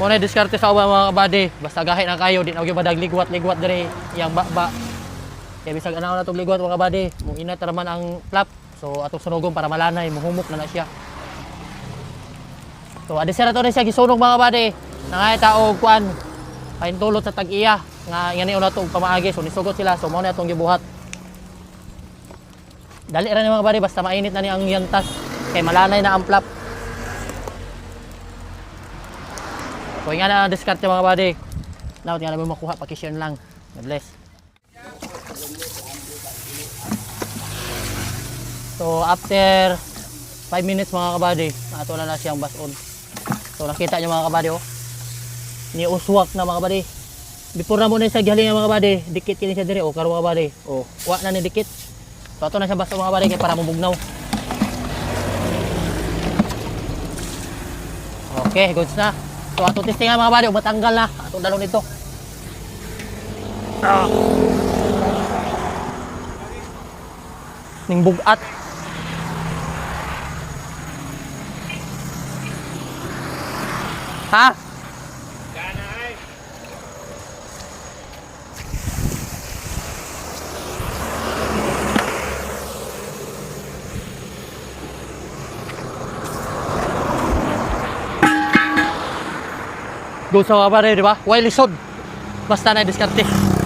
mo na diskarte sa uban mga kabady. Basta gahit na kayo, di na kayo badag ligwat-ligwat dire yang ba-ba. Kaya bisag anaw na tong ligwat mga kabady, mo inat raman ang flap. So atong sunugom para malanay, muhumok na na siya. So adi sira to na siya gisunog mga kabady. Nangay tao kuan paintulot sa tag-iya nga ngani una to pamaagi so nisugot sila so mo na atong gibuhat. Dali ra ni mga kabady basta mainit na ni ang yantas kay malanay na ang flap. So nga na diskarte mga buddy. Now, tingnan namin makuha, pakisyon lang. God bless. So after 5 minutes mga kabady, ato na na siyang bason. So nakita niyo mga kabady oh. Ni uswak na mga kabady. Before na mo na siya gihalin mga kabady, dikit kini siya dire oh, karo mga kabady. Oh, wa na ni dikit. So ato na siya baso mga kabady kay para mabugnaw. Okay, goods na. So ato testing nga mga buddy, matanggal na atong dalon nito. Ah. Ning bugat. Ha? Good sa buddy, di ba? Why lisod? Basta na diskarte.